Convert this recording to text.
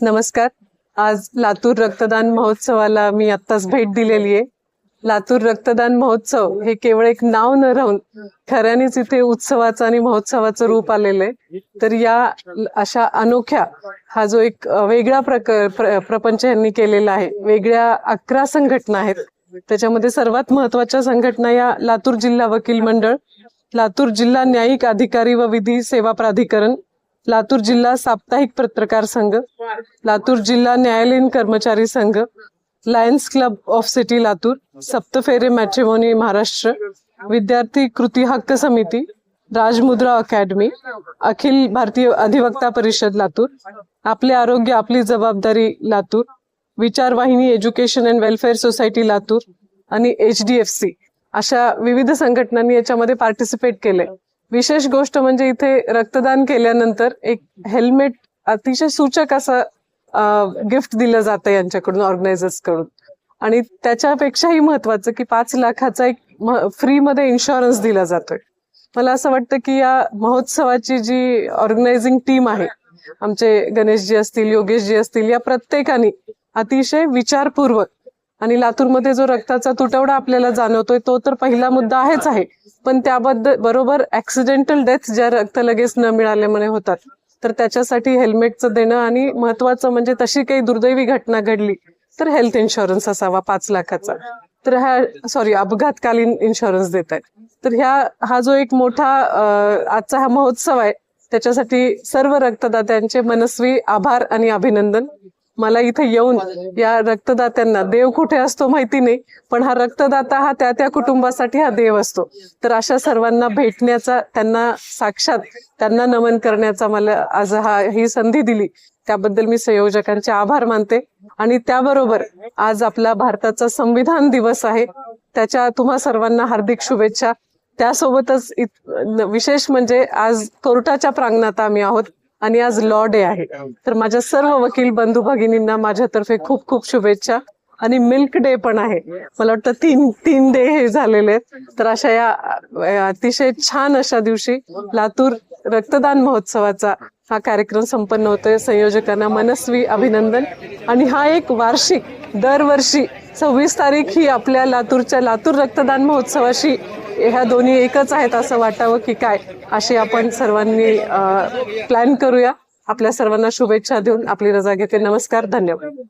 नमस्कार. आज लातूर रक्तदान महोत्सवाला मी आत्ताच भेट दिलेली आहे. लातूर रक्तदान महोत्सव हे केवळ एक नाव न राहून खऱ्यानेच इथे उत्सवाचं आणि महोत्सवाचं रूप आलेलं आहे. तर या अशा अनोख्या हा जो एक वेगळा प्रकार प्र- प्रपंच यांनी केलेला आहे. वेगळ्या अकरा संघटना आहेत. त्याच्यामध्ये सर्वात महत्त्वाच्या संघटना या लातूर जिल्हा वकील मंडळ लातूर जिल्हा न्यायिक अधिकारी व विधी सेवा प्राधिकरण लातूर जिल्हा साप्ताहिक पत्रकार संघ लातूर जिल्हा न्यायालयीन कर्मचारी संघ lions club of city Latur Saptaphere matrimony Maharashtra विद्यार्थी कृती हक्क समिती राजमुद्रा अकॅडमी अखिल भारतीय अधिवक्ता परिषद लातूर आपले आरोग्य आपली जबाबदारी Latur Vicharvahini education and welfare society Latur आणि एच डी एफ सी अशा विविध संघटनांनी याच्यामध्ये पार्टिसिपेट केले विशेष गोष्ट म्हणजे इथे रक्तदान केल्यानंतर एक हेल्मेट अतिशय सूचक असं गिफ्ट दिलं जातं यांच्याकडून ऑर्गनायझर्सकडून. आणि त्याच्यापेक्षाही महत्वाचं की पाच लाखाचा एक फ्रीमध्ये इन्शुरन्स दिला जातोय. मला असं वाटतं की या महोत्सवाची जी ऑर्गनायझिंग टीम आहे आमचे गणेशजी असतील योगेशजी असतील या प्रत्येकाने अतिशय विचारपूर्वक आणि लातूरमध्ये जो रक्ताचा तुटवडा आपल्याला जाणवतोय तो तर पहिला मुद्दा आहेच आहे. पण त्याबद्दल बरोबर ऍक्सिडेंटल डेथ ज्या रक्त लगेच न मिळाल्यामुळे होतात. तर त्याच्यासाठी हेल्मेटचं देणं आणि महत्वाचं म्हणजे तशी काही दुर्दैवी घटना घडली तर हेल्थ इन्शुरन्स असावा पाच लाखाचा. तर ह्या सॉरी अपघातकालीन इन्शुरन्स देत आहेत. तर ह्या हा जो एक मोठा आजचा हा महोत्सव आहे त्याच्यासाठी सर्व रक्तदात्यांचे मनस्वी आभार आणि अभिनंदन. मला इथे येऊन या रक्तदात्यांना देव कुठे असतो माहिती नाही पण हा रक्तदाता हा त्या त्या कुटुंबासाठी हा देव असतो. तर अशा सर्वांना भेटण्याचा त्यांना साक्षात त्यांना नमन करण्याचा मला आज हा ही संधी दिली. त्याबद्दल मी संयोजकांचे आभार मानते. आणि त्याबरोबर आज आपला भारताचा संविधान दिवस आहे. त्याच्या तुम्हा सर्वांना हार्दिक शुभेच्छा. त्यासोबतच विशेष म्हणजे आज कोर्टाच्या प्रांगणात आम्ही आहोत. आणि आज लॉ डे आहे. तर माझ्या सर्व वकील बंधू भगिनींना माझ्यातर्फे खूप खूप शुभेच्छा. आणि मिल्क डे पण आहे. मला वाटतं तीन तीन डे हे झालेले आहेत. तर अशा या अतिशय छान अशा दिवशी लातूर रक्तदान महोत्सवाचा हा कार्यक्रम संपन्न होतोय. संयोजकांना मनस्वी अभिनंदन. आणि हा एक वार्षिक दरवर्षी सव्वीस तारीख ही आपल्या लातूरच्या लातूर रक्तदान महोत्सवाशी ह्या दोन्ही एकच आहेत असं वाटावं की काय अशी आपण सर्वांनी प्लॅन करूया. आपल्या सर्वांना शुभेच्छा देऊन आपली रजा घेते. नमस्कार धन्यवाद.